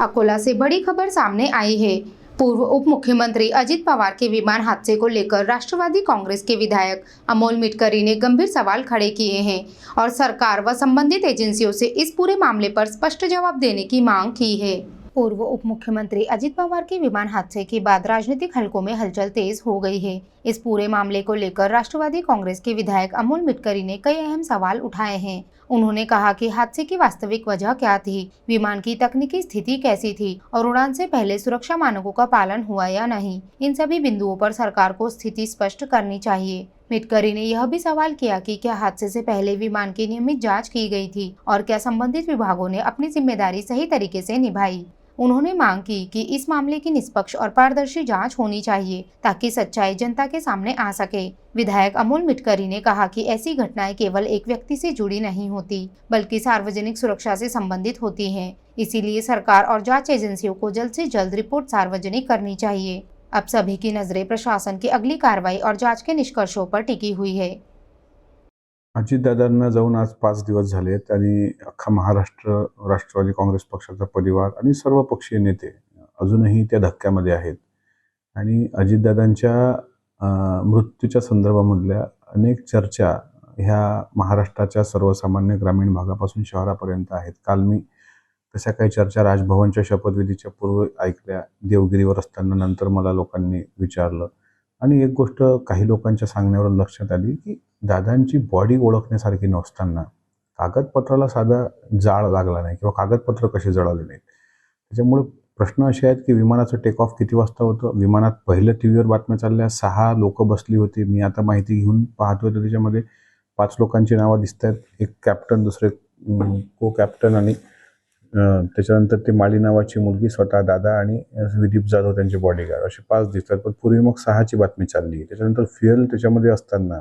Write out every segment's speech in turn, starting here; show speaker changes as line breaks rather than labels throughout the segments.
अकोला से बड़ी खबर सामने आई है। पूर्व उप मुख्यमंत्री अजित पवार के विमान हादसे को लेकर राष्ट्रवादी कांग्रेस के विधायक अमोल मिटकरी ने गंभीर सवाल खड़े किए हैं और सरकार व संबंधित एजेंसियों से इस पूरे मामले पर स्पष्ट जवाब देने की मांग की है। पूर्व उप मुख्यमंत्री अजित पवार के विमान हादसे के बाद राजनीतिक हलकों में हलचल तेज हो गई है। इस पूरे मामले को लेकर राष्ट्रवादी कांग्रेस के विधायक अमोल मिटकरी ने कई अहम सवाल उठाए हैं। उन्होंने कहा कि हादसे की वास्तविक वजह क्या थी, विमान की तकनीकी स्थिति कैसी थी और उड़ान से पहले सुरक्षा मानकों का पालन हुआ या नहीं, इन सभी बिंदुओं पर सरकार को स्थिति स्पष्ट करनी चाहिए। मिटकरी ने यह भी सवाल किया कि क्या हादसे से पहले विमान की नियमित जाँच की गई थी और क्या संबंधित विभागों ने अपनी ज़िम्मेदारी सही तरीके से निभाई। उन्होंने मांग की कि इस मामले की निष्पक्ष और पारदर्शी जाँच होनी चाहिए, ताकि सच्चाई जनता के सामने आ सके। विधायक अमोल मिटकरी ने कहा कि ऐसी घटनाएँ केवल एक व्यक्ति से जुड़ी नहीं होती, बल्कि सार्वजनिक सुरक्षा से संबंधित होती हैं। इसीलिए सरकार और जाँच एजेंसियों को जल्द से जल्द रिपोर्ट सार्वजनिक करनी चाहिए। अब सभी की नज़रें प्रशासन की अगली कार्रवाई और जाँच के निष्कर्षों पर टिकी हुई है।
अजितदादांना जाऊन आज पाच दिवस झालेत आणि अख्खा महाराष्ट्र राष्ट्रवादी काँग्रेस पक्षाचा परिवार आणि सर्व पक्षीय नेते अजूनही त्या धक्क्यामध्ये आहेत. आणि अजितदादांच्या मृत्यूच्या संदर्भामधल्या अनेक चर्चा ह्या महाराष्ट्राच्या सर्वसामान्य ग्रामीण भागापासून शहरापर्यंत आहेत. काल मी तशा काही चर्चा राजभवनच्या शपथविधीच्या पूर्व ऐकल्या. देवगिरीवर असताना नंतर मला लोकांनी विचारलं. आणि एक गोष्ट काही लोकांच्या सांगण्यावरून लक्षात आली की दादांची बॉडी ओळखण्यासारखी नसताना कागदपत्राला साधा जाळ लागला नाही किंवा कागदपत्र कसे जळाले नाहीत. त्याच्यामुळे प्रश्न असे आहेत की विमानाचं टेक ऑफ किती वाजता होतं? विमानात पहिलं टी व्हीवर बातम्या चालल्या सहा लोक बसली होती. मी आता माहिती घेऊन पाहतोय तर त्याच्यामध्ये पाच लोकांची नावं दिसत आहेत एक कॅप्टन दुसरे को कॅप्टन आणि त्याच्यानंतर ते माळी नावाची मुलगी स्वतः दादा आणि विदीप जाधव त्यांचे बॉडीगार्ड असे पाच दिसतात. पण पूर्वी मग सहाची बातमी चालली. त्याच्यानंतर फ्युएल त्याच्यामध्ये असताना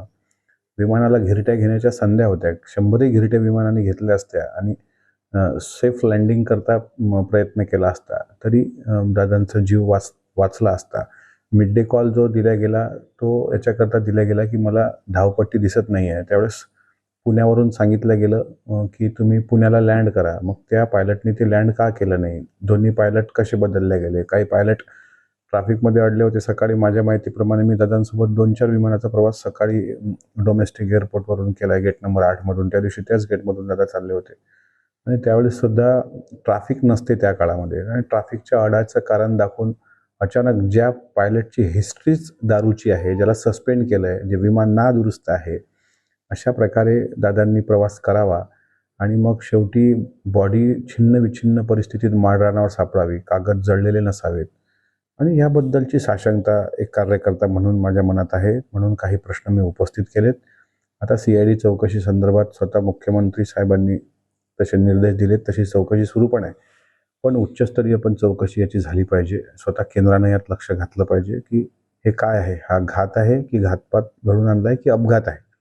विमानाला घिरट्या घेण्याच्या संध्या होत्या. शंभरही घिरट्या विमानाने घेतल्या असत्या आणि सेफ लँडिंग करता म, प्रयत्न केला असता. तरी दादांचा जीव वाच वाचला असता. मिड डे कॉल जो दिला गेला तो याच्याकरता दिला गेला की मला धावपट्टी दिसत नाही आहे त्यावेळेस पुण्यावरून सांगितलं गेलं की तुम्ही पुण्याला लँड करा. मग त्या पायलटने ते लँड का केलं नाही? दोन्ही पायलट कसे बदलले गेले? काही पायलट ट्रॅफिकमध्ये अडले होते सकाळी. माझ्या माहितीप्रमाणे मी दादांसोबत दोन चार विमानाचा प्रवास सकाळी डोमेस्टिक एअरपोर्टवरून केला गेट नंबर आठमधून त्या दिवशी त्याच गेटमधून दादा चालले होते. आणि त्यावेळेस सुद्धा ट्रॅफिक नसते त्या काळामध्ये. आणि ट्रॅफिकच्या अडाचं कारण दाखवून अचानक ज्या पायलटची हिस्ट्रीच दारूची आहे ज्याला सस्पेंड केलं आहे जे विमान ना दुरुस्त आहे अशा प्रकारे दादांनी प्रवास करावा आणि मग शेवटी बॉडी छिन्न विछिन्न परिस्थितीत माळरानावर सापडावी कागद जळलेले नसावेत. आणि याबद्दलची साशंकता एक कार्यकर्ता म्हणून माझ्या मनात आहे म्हणून काही प्रश्न मी उपस्थित केलेत. आता सी आय डी चौकशी संदर्भात स्वतः मुख्यमंत्री साहेबांनी तसे निर्देश दिलेत तशी चौकशी सुरू पण आहे. पण उच्चस्तरीय पण चौकशी याची झाली पाहिजे. स्वतः केंद्रानं यात लक्ष घातलं पाहिजे की हे काय आहे? हा घात आहे की घातपात घडून आहे की अपघात आहे?